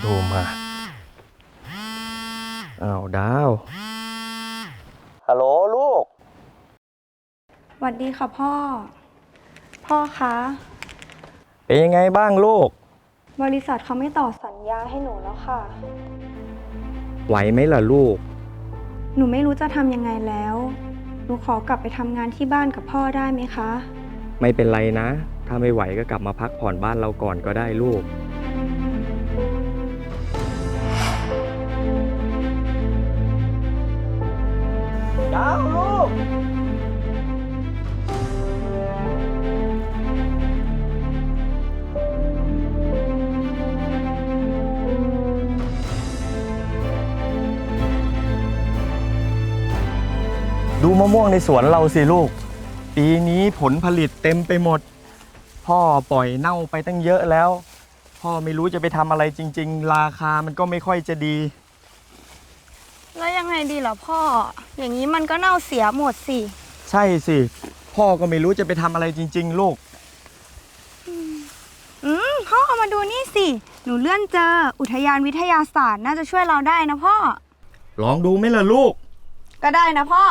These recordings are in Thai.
โทรมาอ้าวดาว ฮัลโหลลูก สวัสดีค่ะพ่อ พ่อคะ เป็นยังไงบ้างลูก บริษัทเขาไม่ต่อสัญญาให้หนูแล้วค่ะ ไหวไหมล่ะลูก หนูไม่รู้จะทำยังไงแล้ว หนูขอกลับไปทำงานที่บ้านกับพ่อได้ไหมคะ ไม่เป็นไรนะ ถ้าไม่ไหวก็กลับมาพักผ่อนบ้านเราก่อนก็ได้ลูก ดูมะม่วงในสวนเราสิลูก ปีนี้ผลผลิตเต็มไปหมด พ่อปล่อยเน่าไปตั้งเยอะแล้ว พ่อไม่รู้จะไปทำอะไรจริง ๆ ราคามันก็ไม่ค่อยจะดี แล้วยังไงดีเหรอพ่อ อย่างนี้มันก็เน่าเสียหมดสิ ใช่สิ พ่อก็ไม่รู้จะไปทำอะไรจริง ๆ ลูก อืมพ่อเอามาดูนี่สิ หนูเลื่อนเจอ อุทยานวิทยาศาสตร์น่าจะช่วยเราได้นะพ่อ ลองดูไหมล่ะลูก ก็ได้นะพ่อ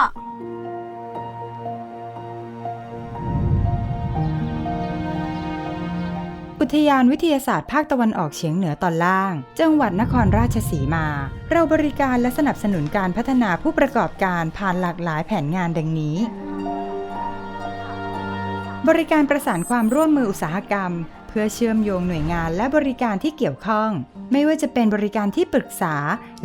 อุทยานวิทยาศาสตร์ภาคตะวันออกเฉียงเหนือตอนล่าง จังหวัดนครราชสีมา เราบริการและสนับสนุนการพัฒนาผู้ประกอบการผ่านหลากหลายแผนงานดังนี้ บริการประสานความร่วมมืออุตสาหกรรม พื่อเชื่อมโยงหน่วยงานและบริการที่เกี่ยวข้อง ไม่ว่าจะเป็นบริการที่ปรึกษา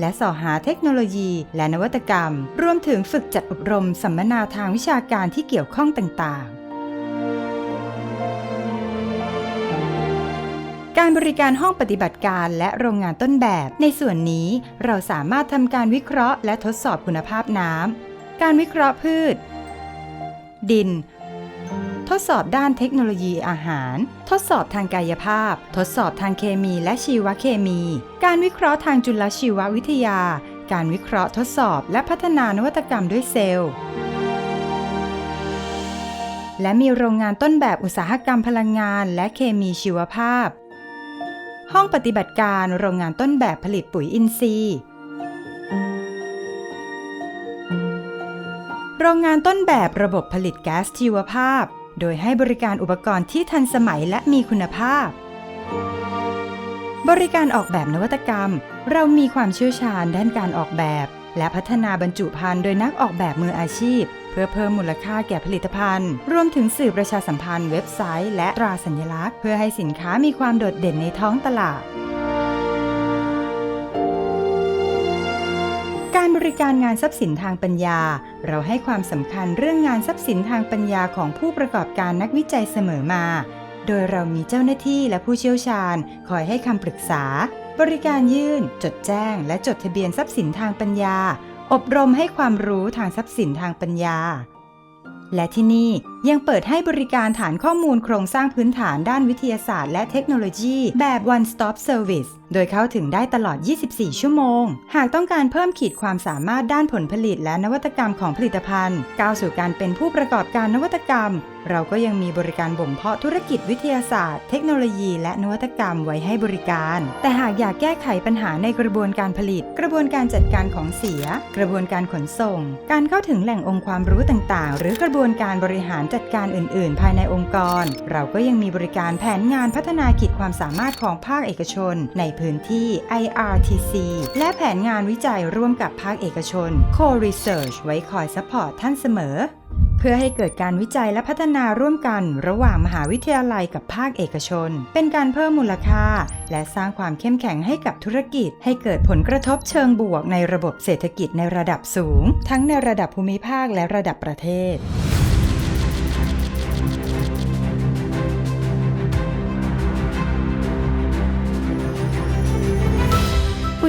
และสอหาเทคโนโลยี และนวัตกรรม รวมถึงฝึกจัดอบรมสัมมนาทางวิชาการที่เกี่ยวข้องต่างๆ การบริการห้องปฏิบัติการและโรงงานต้นแบบ ในส่วนนี้เราสามารถทำการวิเคราะห์และทดสอบคุณภาพน้ำการวิเคราะห์พืช ดิน ทดสอบด้านเทคโนโลยีอาหาร ทดสอบทางกายภาพ ทดสอบทางเคมีและชีวเคมี การวิเคราะห์ทางจุลชีววิทยา การวิเคราะห์ทดสอบและพัฒนานวัตกรรมด้วยเซลล์ และมีโรงงานต้นแบบอุตสาหกรรมพลังงานและเคมีชีวภาพ ห้องปฏิบัติการโรงงานต้นแบบผลิตปุ๋ยอินทรีย์โรงงานต้นแบบระบบผลิตแก๊สชีวภาพ โดยให้บริการอุปกรณ์ที่ทันสมัยและมีคุณภาพ บริการออกแบบนวัตกรรม เรามีความเชี่ยวชาญด้านการออกแบบ และพัฒนาบรรจุภัณฑ์โดยนักออกแบบมืออาชีพ เพื่อเพิ่มมูลค่าแก่ผลิตภัณฑ์ รวมถึงสื่อประชาสัมพันธ์เว็บไซต์ และตราสัญลักษณ์ เพื่อให้สินค้ามีความโดดเด่นในท้องตลาด การบริการงานทรัพย์สินทางปัญญา เราให้ความสำคัญเรื่องงานทรัพย์สินทางปัญญาของผู้ประกอบการนักวิจัยเสมอมา โดยเรามีเจ้าหน้าที่และผู้เชี่ยวชาญ คอยให้คำปรึกษา บริการยื่น จดแจ้ง และจดทะเบียนทรัพย์สินทางปัญญา อบรมให้ความรู้ทางทรัพย์สินทางปัญญา และที่นี่ ยังเปิดให้บริการฐานข้อมูลโครงสร้างพื้นฐานด้านวิทยาศาสตร์และเทคโนโลยี แบบ one stop service โดยเข้าถึงได้ตลอด 24 ชั่วโมง หากต้องการเพิ่มขีดความสามารถด้านผลผลิตและนวัตกรรมของผลิตภัณฑ์ ก้าวสู่การเป็นผู้ประกอบการนวัตกรรม เราก็ยังมีบริการบ่มเพาะธุรกิจวิทยาศาสตร์ เทคโนโลยีและนวัตกรรมไว้ให้บริการ แต่หากอยากแก้ไขปัญหาในกระบวนการผลิต กระบวนการจัดการของเสีย กระบวนการขนส่ง การเข้าถึงแหล่งองค์ความรู้ต่างๆ หรือกระบวนการบริหารจัดการอื่น ๆ ภายในองค์กร เราก็ยังมีบริการแผนงานพัฒนาขีดความสามารถของภาคเอกชน ในพื้นที่ IRTC และแผนงานวิจัยร่วมกับภาคเอกชน Co-Research ไว้คอยซัพพอร์ตท่านเสมอเพื่อให้เกิดการวิจัยและพัฒนาร่วมกันระหว่างมหาวิทยาลัยกับภาคเอกชน เป็นการเพิ่มมูลค่า และสร้างความเข้มแข็งให้กับธุรกิจ ให้เกิดผลกระทบเชิงบวกในระบบเศรษฐกิจในระดับสูง ทั้งในระดับภูมิภาคและระดับประเทศ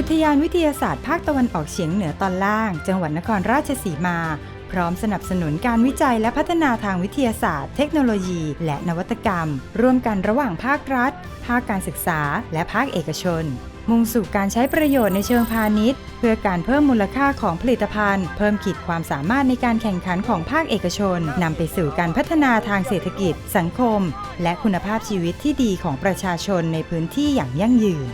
อุทยานวิทยาศาสตร์ภาคตะวันออกเฉียงเหนือตอนล่าง จังหวัดนครราชสีมา พร้อมสนับสนุนการวิจัยและพัฒนาทางวิทยาศาสตร์ เทคโนโลยี และนวัตกรรม ร่วมกันระหว่างภาครัฐ ภาคการศึกษา และภาคเอกชน มุ่งสู่การใช้ประโยชน์ในเชิงพาณิชย์ เพื่อการเพิ่มมูลค่าของผลิตภัณฑ์ เพิ่มขีดความสามารถในการแข่งขันของภาคเอกชนนำไปสู่การพัฒนาทางเศรษฐกิจ สังคม และคุณภาพชีวิตที่ดีของประชาชนในพื้นที่อย่างยั่งยืน